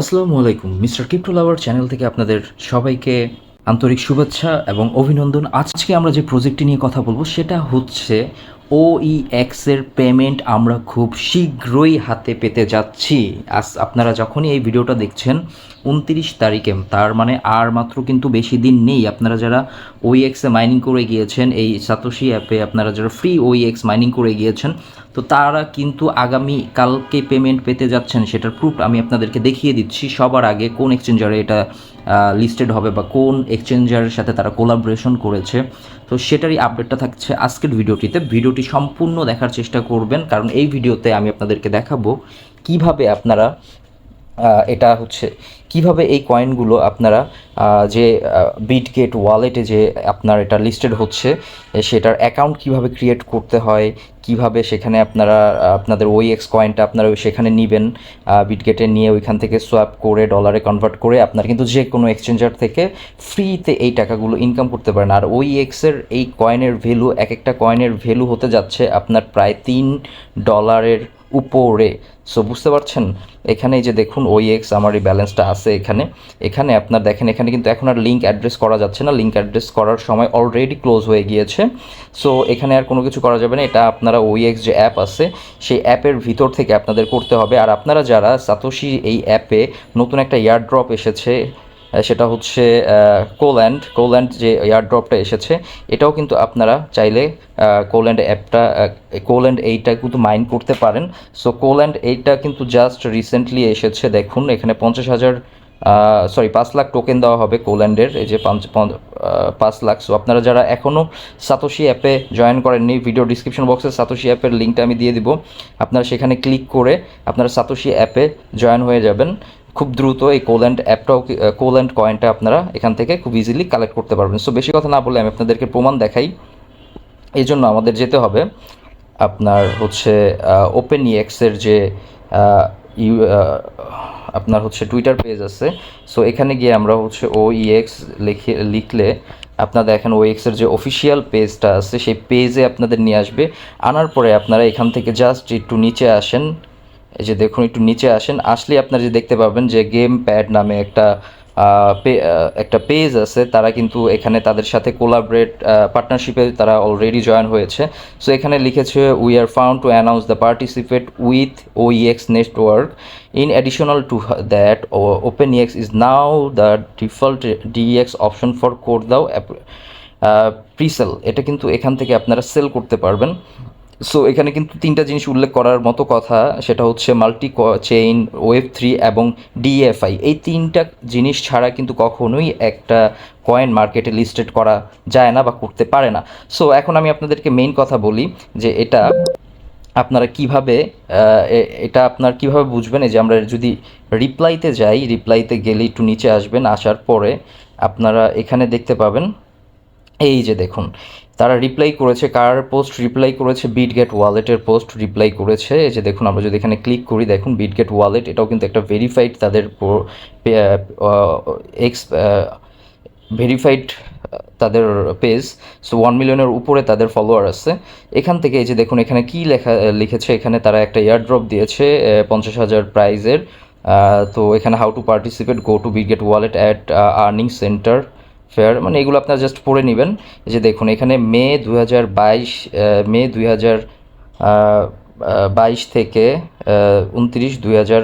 আসসালামু আলাইকুম, mister crypto লাভার channel থেকে আপনাদের সবাইকে আন্তরিক শুভেচ্ছা এবং অভিনন্দন। আজকে আমরা যে প্রজেক্টটি নিয়ে কথা বলব, সেটা হচ্ছে ওইএক্স এর পেমেন্ট আমরা খুব শীঘ্রই হাতে পেতে যাচ্ছি। আজ আপনারা যখনই এই ভিডিওটা দেখছেন, উনত্রিশ তারিখে, তার মানে আর মাত্র কিন্তু বেশি দিন নেই। আপনারা যারা ওইএক্সে মাইনিং করে গিয়েছেন, এই সাতোশি অ্যাপে আপনারা যারা ফ্রি ওইএক্স মাইনিং করে গিয়েছেন তো তারা কিন্তু আগামী কালকে পেমেন্ট পেতে যাচ্ছেন, সেটার প্রুফ আমি আপনাদেরকে দেখিয়ে দিচ্ছি সবার আগে কোন এক্সচেঞ্জারে এটা লিস্টেড হবে বা কোন এক্সচেঞ্জারের সাথে তারা কোলাবরেশন করেছে। তো সেটারই আপডেটটা থাকছে আজকের ভিডিওটিতে। ভিডিওটি সম্পূর্ণ দেখার চেষ্টা করবেন, কারণ এই ভিডিওতে আমি আপনাদেরকে দেখাবো কীভাবে আপনারা এটা হচ্ছে কীভাবে এই কয়েনগুলো আপনারা যে বিটগেট ওয়ালেটে যে আপনার এটা লিস্টেড হচ্ছে সেটার অ্যাকাউন্ট কীভাবে ক্রিয়েট করতে হয়, কীভাবে সেখানে আপনারা আপনাদের ওই এক্স কয়েনটা আপনারা সেখানে নেবেন বিটগেটে নিয়ে ওইখান থেকে সোয়াপ করে ডলারে কনভার্ট করে আপনার কিন্তু যে কোনো এক্সচেঞ্জার থেকে ফ্রিতে এই টাকাগুলো ইনকাম করতে পারেন। আর ওই এক্সের এই কয়েনের ভ্যালু এক একটা কয়েনের ভ্যালু হতে যাচ্ছে আপনার প্রায় তিন ডলারের উপরে। সো বুঝতে পারছেন? এখানে যে দেখুন ওই এক্স আমার এই ব্যালেন্সটা আছে এখানে। এখানে আপনার দেখেন, এখানে কিন্তু এখন আর লিঙ্ক অ্যাড্রেস করা যাচ্ছে না। লিঙ্ক অ্যাড্রেস করার সময় অলরেডি ক্লোজ হয়ে গিয়েছে। সো এখানে আর কোনো কিছু করা যাবে না। এটা আপনারা ওই এক্স যে অ্যাপ আছে, সেই অ্যাপের ভিতর থেকে আপনাদের করতে হবে। আর আপনারা যারা, সাতোশি এই অ্যাপে নতুন একটা ইয়ার ড্রপ এসেছে সেটা হচ্ছে কোল্যান্ড কোল্যান্ড যে এয়ার ড্রপটা এসেছে, এটাও কিন্তু আপনারা চাইলে কোল্যান্ড অ্যাপটা কোল্যান্ড এইটা কিন্তু মাইন করতে পারেন। সো কোল্যান্ড এইটা কিন্তু জাস্ট রিসেন্টলি এসেছে, দেখুন, এখানে পঞ্চাশ হাজার সরি পাঁচ লাখ টোকেন দেওয়া হবে কোল্যান্ডের এই যে পাঁচ পাঁচ লাখ। সো আপনারা যারা এখনও সাতোশি অ্যাপে জয়েন করেননি ভিডিও ডিসক্রিপশন বক্সে সাতোশি অ্যাপের লিঙ্কটা আমি দিয়ে দিব। আপনারা সেখানে ক্লিক করে আপনারা সাতোশি অ্যাপে জয়েন হয়ে যাবেন। খুব দ্রুত এই কোল্যান্ড অ্যাপটাও কোল্যান্ড কয়েনটা আপনারা এখান থেকে খুব ইজিলি কালেক্ট করতে পারবেন। সো বেশি কথা না বলে আমি আপনাদেরকে প্রমাণ দেখাই। এই জন্য আমাদের যেতে হবে। আপনার হচ্ছে ওপেন ইএক্সের যে ইউ আপনার হচ্ছে টুইটার পেজ আছে। সো এখানে গিয়ে আমরা হচ্ছে ও ইএক্স লিখে, লিখলে আপনারা দেখেন এক্সের যে অফিসিয়াল পেজটা আছে, সেই পেজে আপনাদের নিয়ে আসবে। আনার পরে আপনারা এখান থেকে জাস্ট একটু নিচে আসেন। এই যে দেখুন, একটু নিচে আসেন। আসলে আপনারা যে দেখতে পাবেন যে গেম প্যাড নামে একটা একটা পেজ আছে। তারা কিন্তু এখানে তাদের সাথে কোলাবরেট পার্টনারশিপে তারা অলরেডি জয়েন হয়েছে। সো এখানে লিখেছে we are found to announce the participate with OEX network in additional to that open EX is now the default DX option for code DAO presale এটা কিন্তু এখান থেকে আপনারা সেল করতে পারবেন। সো এখানে কিন্তু তিনটা জিনিস উল্লেখ করার মতো কথা, সেটা হচ্ছে মাল্টি চেইন ওয়েব থ্রি এবং ডিএফআই এই তিনটা জিনিস ছাড়া কিন্তু কখনোই একটা কয়েন মার্কেটে লিস্টেড করা যায় না বা করতে পারে না। সো এখন আমি আপনাদেরকে মেইন কথা বলি যে এটা আপনারা কীভাবে এটা আপনার কীভাবে বুঝবেন? যে আমরা যদি রিপ্লাইতে যাই রিপ্লাইতে গেলে একটু নিচে আসবেন, আসার পরে আপনারা এখানে দেখতে পাবেন, এই যে দেখুন তারা রিপ্লাই করেছে, কার পোস্ট রিপ্লাই করেছে? বিটগেট ওয়ালেটের পোস্ট রিপ্লাই করেছে। এই যে দেখুন, আমরা যদি এখানে ক্লিক করি, দেখুন বিটগেট ওয়ালেট এটাও কিন্তু একটা ভেরিফাইড তাদের এক্স ভেরিফাইড তাদের পেজ সো ওয়ান মিলিয়নের উপরে তাদের ফলোয়ার আছে। এখান থেকে এই যে দেখুন, এখানে কি লেখা, লিখেছে? এখানে তারা একটা এয়ারড্রপ দিয়েছে পঞ্চাশ হাজার প্রাইজের তো এখানে how to participate go to Bitget wallet at earning centre fair মানে এগুলো আপনারা জাস্ট পড়ে নেবেন। যে দেখুন, এখানে মে দু হাজার বাইশ মে দুই বাইশ থেকে উনত্রিশ দুই হাজার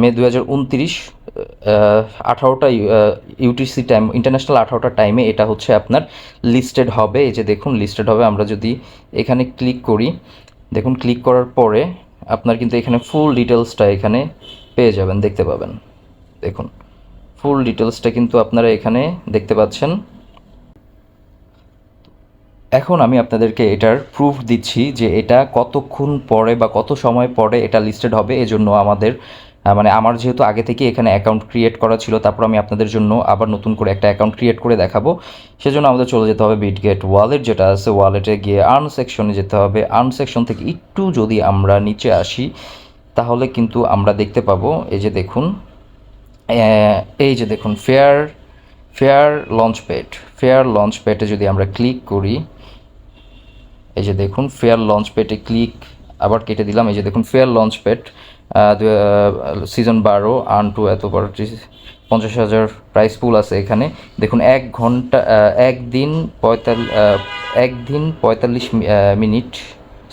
মে দু হাজার উনত্রিশ আঠারোটা ইউটিসি টাইম ইন্টারন্যাশনাল আঠারোটা টাইমে এটা হচ্ছে আপনার লিস্টেড হবে। এই যে দেখুন লিস্টেড হবে। আমরা যদি এখানে ক্লিক করি, দেখুন ক্লিক করার পরে আপনার কিন্তু এখানে ফুল ডিটেলসটা এখানে পেয়ে যাবেন, দেখতে পাবেন। দেখুন। ফুল ডিটেলসটা কিন্তু আপনারা এখানে দেখতে পাচ্ছেন। এখন আমি আপনাদেরকে এটার প্রুফ দিচ্ছি যে এটা কতক্ষণ পরে বা কত সময় পরে এটা লিস্টেড হবে। এজন্য আমাদের মানে আমার যেহেতু আগে থেকে এখানে অ্যাকাউন্ট ক্রিয়েট করা ছিল, তারপর আমি আপনাদের জন্য আবার নতুন করে একটা অ্যাকাউন্ট ক্রিয়েট করে দেখাবো। সেজন্য আমাদের চলে যেতে হবে বিটগেট ওয়ালেট যেটা আছে ওয়ালেটে গিয়ে আর্ন সেকশনে যেতে হবে। আর্ন সেকশন থেকে একটু যদি আমরা নিচে আসি, তাহলে কিন্তু আমরা দেখতে পাবো। এই যে দেখুন এই যে দেখুন fair fair launch pad fair launch প্যাডে যদি আমরা ক্লিক করি, এই যে দেখুন ফেয়ার লঞ্চ প্যাডে ক্লিক আবার কেটে দিলাম, এই যে দেখুন ফেয়ার লঞ্চ প্যাড সিজন বারো আর্ন টু এত পার্টি পঞ্চাশ হাজার প্রাইস পুল আছে এখানে। দেখুন, এক ঘণ্টা একদিন পঁয়তাল্লিশ একদিন পঁয়তাল্লিশ মিনিট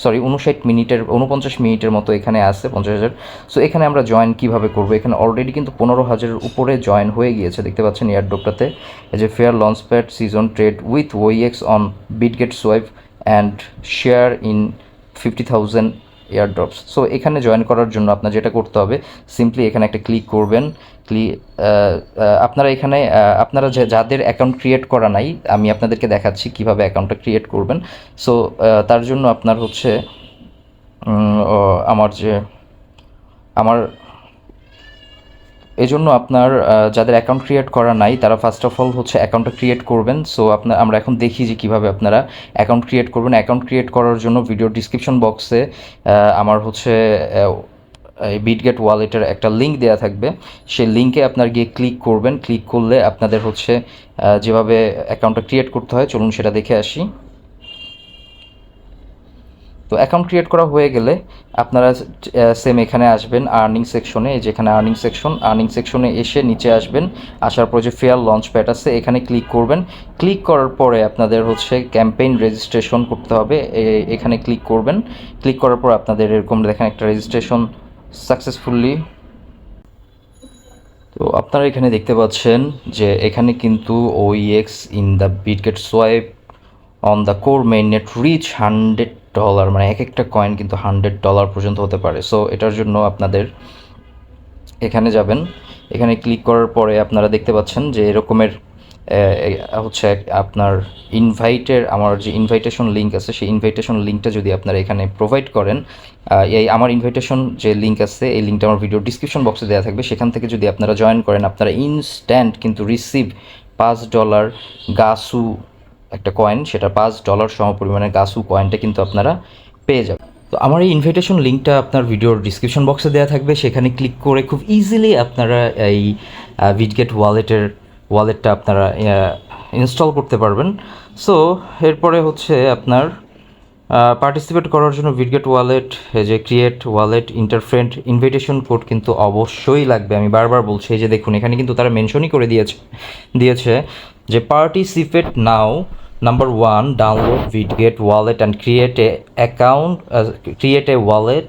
সরি উনষাট মিনিটের, উনপঞ্চাশ মিনিটের মতো এখানে আসে পঞ্চাশ হাজার। সো এখানে আমরা জয়েন কীভাবে করব? এখানে অলরেডি কিন্তু পনেরো হাজারের উপরে জয়েন হয়ে গিয়েছে, দেখতে পাচ্ছেন এয়ারডোপটাতে যে fair launch pad season trade with OEX on Bitget swipe and share in fifty thousand airdrops so এখানে জয়েন করার জন্য আপনার যেটা করতে হবে সিম্পলি এখানে একটা ক্লিক করবেন ক্লি আপনারা এখানে আপনারা যাদের অ্যাকাউন্ট ক্রিয়েট করা নাই, আমি আপনাদেরকে দেখাচ্ছি কীভাবে অ্যাকাউন্টটা ক্রিয়েট করবেন। সো তার জন্য আপনার হচ্ছে আমার যে, আমার এই জন্য আপনার যাদের অ্যাকাউন্ট ক্রিয়েট করা নাই, তারা ফার্স্ট অফ অল হচ্ছে অ্যাকাউন্টটা ক্রিয়েট করবেন। সো আপনার আমরা এখন দেখি যে কীভাবে আপনারা অ্যাকাউন্ট ক্রিয়েট করবেন। অ্যাকাউন্ট ক্রিয়েট করার জন্য ভিডিও ডিসক্রিপশন বক্সে আমার হচ্ছে এই বিটগেট ওয়ালেটের একটা লিঙ্ক দেওয়া থাকবে। সেই লিঙ্কে আপনার গিয়ে ক্লিক করবেন। ক্লিক করলে আপনাদের হচ্ছে যেভাবে অ্যাকাউন্টটা ক্রিয়েট করতে হয়, চলুন সেটা দেখে আসি। তো অ্যাকাউন্ট ক্রিয়েট করা হয়ে গেলে আপনারা সেম এখানে আসবেন আর্নিং সেকশনে যেখানে আর্নিং সেকশন আর্নিং সেকশনে এসে নিচে আসবেন, আসার পর যে ফেয়ার লঞ্চ প্যাড আছে, এখানে ক্লিক করবেন। ক্লিক করার পরে আপনাদের হচ্ছে ক্যাম্পেইন রেজিস্ট্রেশন করতে হবে এখানে ক্লিক করবেন। ক্লিক করার পর আপনাদের এরকম দেখেন একটা রেজিস্ট্রেশন সাকসেসফুলি তো আপনারা এখানে দেখতে পাচ্ছেন যে এখানে কিন্তু OEX in the Bitget swipe on the core main net reach hundred dollar মানে এক একটা কয়েন কিন্তু হান্ড্রেড ডলার পর্যন্ত হতে পারে। সো এটার জন্য আপনাদের এখানে যাবেন। এখানে ক্লিক করার পরে আপনারা দেখতে পাচ্ছেন যে এরকমের হচ্ছে আপনার ইনভাইটের আমার যে ইনভাইটেশন লিঙ্ক আছে, সেই ইনভাইটেশন লিঙ্কটা যদি আপনারা এখানে প্রোভাইড করেন এই আমার ইনভাইটেশন যে লিঙ্ক আছে, এই লিঙ্কটা আমার ভিডিও ডিসক্রিপশন বক্সে দেওয়া থাকবে। সেখান থেকে যদি আপনারা জয়েন করেন, আপনারা ইনস্ট্যান্ট কিন্তু রিসিভ পাঁচ ডলার গাসু একটা কয়েন সেটা পাঁচ ডলার সম পরিমাণের গাসু কয়েনটা কিন্তু আপনারা পেয়ে যাবেন। তো আমার এই ইনভিটেশন লিঙ্কটা আপনার ভিডিওর ডিসক্রিপশন বক্সে দেওয়া থাকবে, সেখানে ক্লিক করে খুব ইজিলি আপনারা এই বিটগেট ওয়ালেটের ওয়ালেটটা আপনারা ইনস্টল করতে পারবেন। সো এরপরে হচ্ছে আপনার পার্টিসিপেট করার জন্য বিটগেট ওয়ালেট যে create wallet enter friend invitation code কিন্তু অবশ্যই লাগবে। আমি বারবার বলছি, এই যে দেখুন, এখানে কিন্তু তারা মেনশনই করে দিয়েছে দিয়েছে। যে participate now number one download Bitget wallet and create a account create a wallet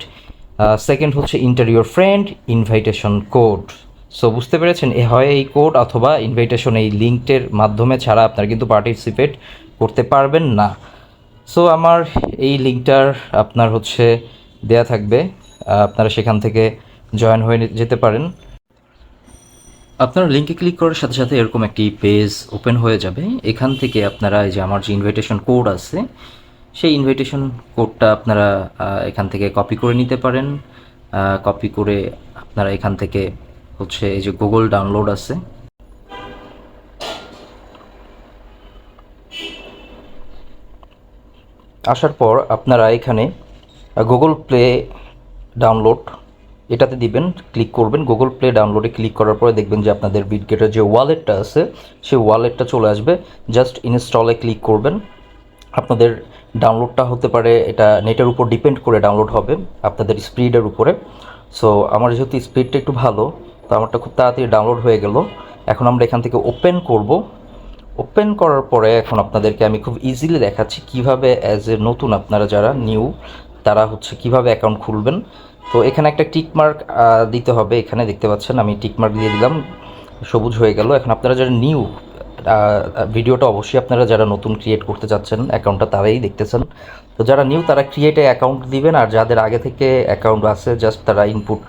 second হচ্ছে enter your friend invitation code so বুঝতে পেরেছেন? এ হয় এই কোড অথবা ইনভাইটেশন এই লিঙ্কটের মাধ্যমে ছাড়া আপনারা কিন্তু পার্টিসিপেট করতে পারবেন না। সো আমার এই লিঙ্কটার আপনার হচ্ছে দেয়া থাকবে। আপনারা সেখান থেকে জয়েন হয়ে যেতে পারেন। আপনারা লিঙ্কে ক্লিক করার সাথে সাথে এরকম একটি পেজ ওপেন হয়ে যাবে। এখান থেকে আপনারা এই যে আমার যে ইনভাইটেশন কোড আছে, সেই ইনভাইটেশন কোডটা আপনারা এখান থেকে কপি করে নিতে পারেন। কপি করে আপনারা এখান থেকে হচ্ছে এই যে গুগল ডাউনলোড আছে। আসার পর আপনারা এখানে গুগল প্লে ডাউনলোড এটাতে দিবেন ক্লিক করবেন গুগল প্লে ডাউনলোডে ক্লিক করার পরে দেখবেন যে আপনাদের বিটগেটের যে ওয়ালেটটা আছে, সেই ওয়ালেটটা চলে আসবে। জাস্ট ইনস্টলে ক্লিক করবেন। আপনাদের ডাউনলোডটা হতে পারে, এটা নেটের উপর ডিপেন্ড করে ডাউনলোড হবে, আপনাদের স্পিডের উপরে। সো আমার যেহেতু স্পিডটা একটু ভালো, তো আমারটা খুব তাড়াতাড়ি ডাউনলোড হয়ে গেল। এখন আমরা এখান থেকে ওপেন করব। ওপেন করার পরে এখন আপনাদেরকে আমি খুব ইজিলি দেখাচ্ছি কীভাবে অ্যাজ এ নতুন আপনারা যারা নিউ তারা হচ্ছে কীভাবে অ্যাকাউন্ট খুলবেন? তো এখানে একটা টিক মার্ক দিতে হবে। এখানে দেখতে পাচ্ছেন আমি টিক মার্ক দিয়ে দিলাম। সবুজ হয়ে গেল। এখন আপনারা যারা নিউ ভিডিওটা অবশ্যই আপনারা যারা নতুন ক্রিয়েট করতে চাচ্ছেন অ্যাকাউন্টটা তারাই দেখতেছেন। তো যারা নিউ তারা ক্রিয়েটে অ্যাকাউন্ট দিবেন। আর যাদের আগে থেকে অ্যাকাউন্ট আছে জাস্ট তারা ইনপুট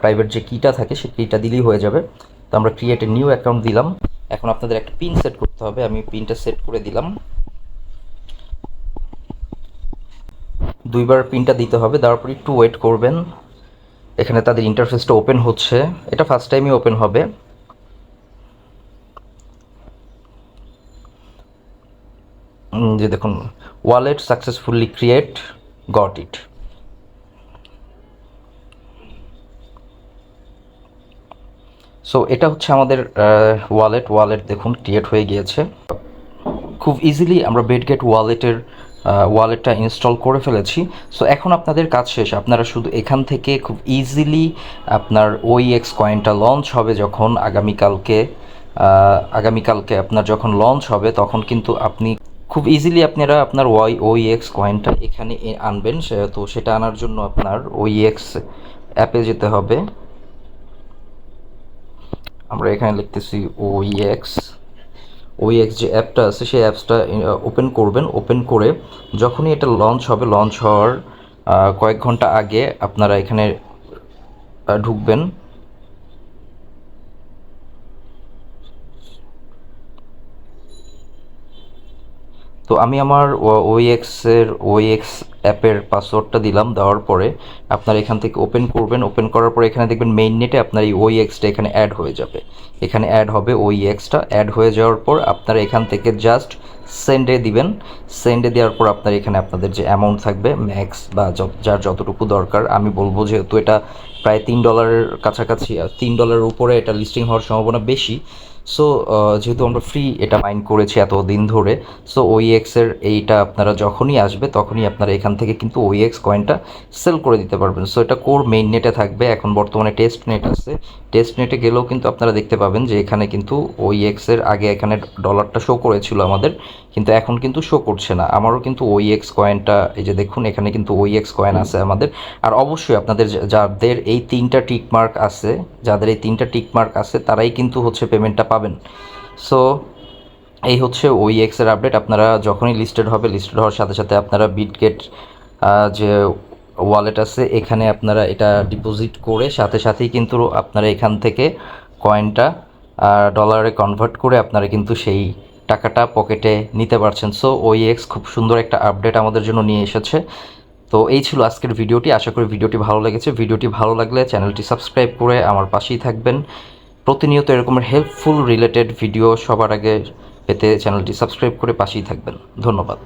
প্রাইভেট যে কিটা থাকে, সেই কিটা দিলেই হয়ে যাবে। তো আমরা ক্রিয়েটে নিউ অ্যাকাউন্ট দিলাম। এখন আপনাদের একটা পিন সেট করতে হবে। আমি পিনটা সেট করে দিলাম। দুইবার পিনটা দিতে হবে তারপর একটু ওয়েট করবেন। এখানে তাদের ইন্টারফেসটা ওপেন হচ্ছে। এটা ফার্স্ট টাইমই ওপেন হবে। যে দেখুন wallet successfully create got it so এটা হচ্ছে আমাদের ওয়ালেট ওয়ালেট দেখুন ক্রিয়েট হয়ে গিয়েছে। খুব ইজিলি আমরা বেডগেট ওয়ালেটের ওয়ালেটটা ইনস্টল করে ফেলেছি। সো এখন আপনাদের কাজ শেষ। আপনারা শুধু এখান থেকে খুব ইজিলি আপনার ওই এক্স কয়েনটা লঞ্চ হবে যখন আগামীকালকে আগামীকালকে আপনার যখন লঞ্চ হবে, তখন কিন্তু আপনি খুব ইজিলি আপনারা আপনার ওয়াই ওই এক্স কয়েনটা এখানে আনবেন। তো সেটা আনার জন্য আপনার ওই এক্স অ্যাপে যেতে হবে। আমরা এখানে লিখতেছি ওইএক্স ওইএক্স যে অ্যাপটা আছে, সেই অ্যাপসটা ওপেন করবেন। ওপেন করে যখনই এটা লঞ্চ হবে লঞ্চ হওয়ার কয়েক ঘণ্টা আগে আপনারা এখানে ঢুকবেন। তো আমি আমার ওইএক্স এর ওইএক্স অ্যাপের পাসওয়ার্ডটা দিলাম, দেওয়ার পরে আপনার এখান থেকে ওপেন করবেন ওপেন করার পরে এখানে দেখবেন মেইন নেটে আপনার এই ওই এক্সটা এখানে অ্যাড হয়ে যাবে। এখানে অ্যাড হবে ওই এক্সটা অ্যাড হয়ে যাওয়ার পর আপনারা এখান থেকে জাস্ট সেন্ডে দিবেন। সেন্ডে দেওয়ার পর আপনার এখানে আপনাদের যে অ্যামাউন্ট থাকবে ম্যাক্স বা যার যতটুকু দরকার, আমি বলব যেহেতু এটা প্রায় তিন ডলারের কাছাকাছি তিন ডলারের উপরে এটা লিস্টিং হওয়ার সম্ভাবনা বেশি। সো যেহেতু আমরা ফ্রি এটা মাইন্ড করেছি এত দিন ধরে সো ওইএক্সের এইটা আপনারা যখনই আসবে তখনই আপনারা এখান থেকে কিন্তু ওইএক্স কয়েনটা সেল করে দিতে পারবেন। সো এটা কোর মেইন নেটে থাকবে, এখন বর্তমানে টেস্ট নেট আছে। টেস্ট নেটে গেলেও কিন্তু আপনারা দেখতে পাবেন যে এখানে কিন্তু ওইএক্সের আগে এখানে ডলারটা শো করেছিল আমাদের, কিন্তু এখন কিন্তু শো করছে না। আমারও কিন্তু ওইএক্স কয়েনটা এই যে দেখুন এখানে কিন্তু ওইএক্স কয়েন আছে আমাদের। আর অবশ্যই আপনাদের যাদের এই তিনটা টিকমার্ক আছে, যাদের এই তিনটা টিকমার্ক আছে, তারাই কিন্তু হচ্ছে পেমেন্টটা পাবেন। সো এই হচ্ছে ওই এক্সের আপডেট আপনারা যখনই লিস্টেড হবে লিস্টেড হওয়ার সাথে সাথে আপনারা বিটগেট যে ওয়ালেট আছে, এখানে আপনারা এটা ডিপোজিট করে সাথে সাথেই কিন্তু আপনারা এখান থেকে কয়েনটা ডলারে কনভার্ট করে আপনারা কিন্তু সেই টাকাটা পকেটে নিতে পারছেন। সো ওই এক্স খুব সুন্দর একটা আপডেট আমাদের জন্য নিয়ে এসেছে। তো এই ছিল আজকের ভিডিওটি। আশা করি ভিডিওটি ভালো লেগেছে। ভিডিওটি ভালো লাগলে চ্যানেলটি সাবস্ক্রাইব করে আমার পাশেই থাকবেন। প্রতিনিয়ত এরকমের হেল্পফুল রিলেটেড ভিডিও সবার আগে পেতে চ্যানেলটি সাবস্ক্রাইব করে পাশেই থাকবেন। ধন্যবাদ।